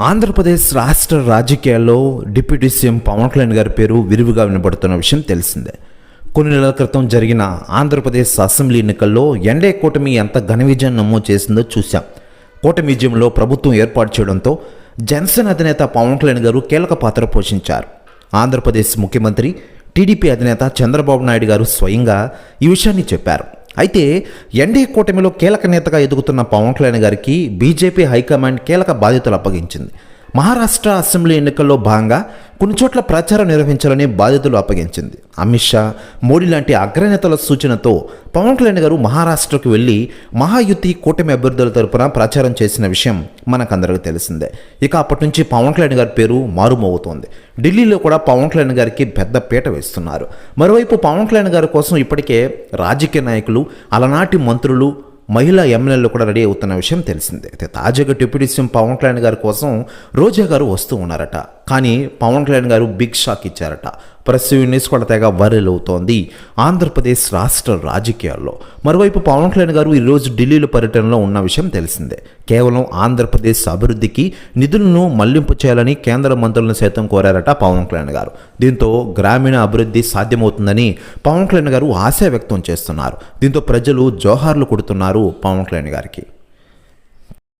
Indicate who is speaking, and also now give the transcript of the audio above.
Speaker 1: ఆంధ్రప్రదేశ్ రాష్ట్ర రాజకీయాల్లో deputy CM Pawan Kalyan గారి పేరు విరివిగా వినబడుతున్న విషయం తెలిసిందే. కొన్ని నెలల క్రితం జరిగిన ఆంధ్రప్రదేశ్ అసెంబ్లీ ఎన్నికల్లో ఎండే కూటమి ఎంత ఘన విజయం నమోదు చేసిందో చూశాం. కూటమి విజయంలో ప్రభుత్వం ఏర్పాటు చేయడంతో జనసేన అధినేత పవన్ కళ్యాణ్ గారు కీలక పాత్ర పోషించారు. ఆంధ్రప్రదేశ్ ముఖ్యమంత్రి టీడీపీ అధినేత చంద్రబాబు నాయుడు గారు స్వయంగా ఈ విషయాన్ని చెప్పారు. అయితే ఎన్డీఏ కూటమిలో కీలక నేతగా ఎదుగుతున్న పవన్ కళ్యాణ్ గారికి బీజేపీ హైకమాండ్ కీలక బాధ్యతలు అప్పగించింది. మహారాష్ట్ర అసెంబ్లీ ఎన్నికల్లో భాగంగా కొన్ని చోట్ల ప్రచారం నిర్వహించాలని బాధ్యతలు అప్పగించింది. అమిత్ షా మోడీ లాంటి అగ్రనేతల సూచనతో పవన్ కళ్యాణ్ గారు మహారాష్ట్రకు వెళ్ళి మహాయుతి కూటమి అభ్యర్థుల తరపున ప్రచారం చేసిన విషయం మనకందరికీ తెలిసిందే. ఇక అప్పటి నుంచి పవన్ కళ్యాణ్ గారి పేరు మారుమోగుతోంది. ఢిల్లీలో కూడా పవన్ కళ్యాణ్ గారికి పెద్ద పీట వేస్తున్నారు. మరోవైపు పవన్ కళ్యాణ్ గారి కోసం ఇప్పటికే రాజకీయ నాయకులు అలనాటి మంత్రులు మహిళా ఎమ్మెల్యేలు కూడా రెడీ అవుతున్న విషయం తెలిసిందే. అయితే తాజాగా డిప్యూటీ సీఎం పవన్ కళ్యాణ్ గారి కోసం రోజా గారు వస్తూ ఉన్నారట. కానీ పవన్ కళ్యాణ్ గారు బిగ్ షాక్ ఇచ్చారట. ప్రెస్ న్యూస్ కూడా తెగ వైరల్ అవుతోంది. ఆంధ్రప్రదేశ్ రాష్ట్ర రాజకీయాల్లో. మరోవైపు పవన్ కళ్యాణ్ గారు ఈరోజు ఢిల్లీలో పర్యటనలో ఉన్న విషయం తెలిసిందే. కేవలం ఆంధ్రప్రదేశ్ అభివృద్ధికి నిధులను మళ్ళింపు చేయాలని కేంద్ర మంత్రులను సైతం కోరారట పవన్ కళ్యాణ్ గారు. దీంతో గ్రామీణ అభివృద్ధి సాధ్యమవుతుందని పవన్ కళ్యాణ్ గారు ఆశ వ్యక్తం చేస్తున్నారు. దీంతో ప్రజలు జోహార్లు కొడుతున్నారు పవన్ కళ్యాణ్ గారికి.